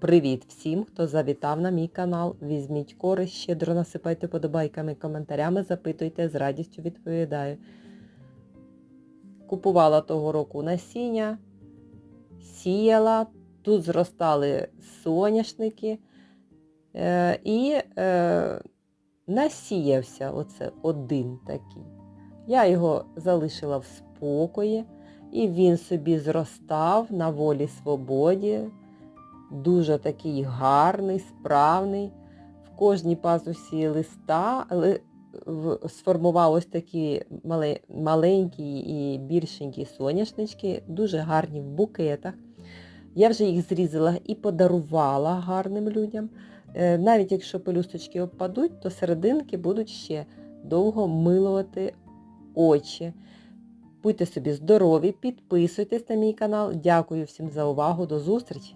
Привіт всім, хто завітав на мій канал. Візьміть користь, щедро насипайте подобайками, коментарями, запитуйте, з радістю відповідаю. Купувала того року насіння, сіяла, тут зростали соняшники е, і е, насіявся оце один такий. Я його залишила в спокої, і він собі зростав на волі свободі, дуже такий гарний, справний. В кожній пазусі листа ли- сформував такі маленькі і більшенькі соняшнички, дуже гарні в букетах. Я вже їх зрізала і подарувала гарним людям. Е, Навіть якщо пелюсточки обпадуть, то серединки будуть ще довго милувати очі. Будьте собі здорові, підписуйтесь на мій канал. Дякую всім за увагу. До зустрічі!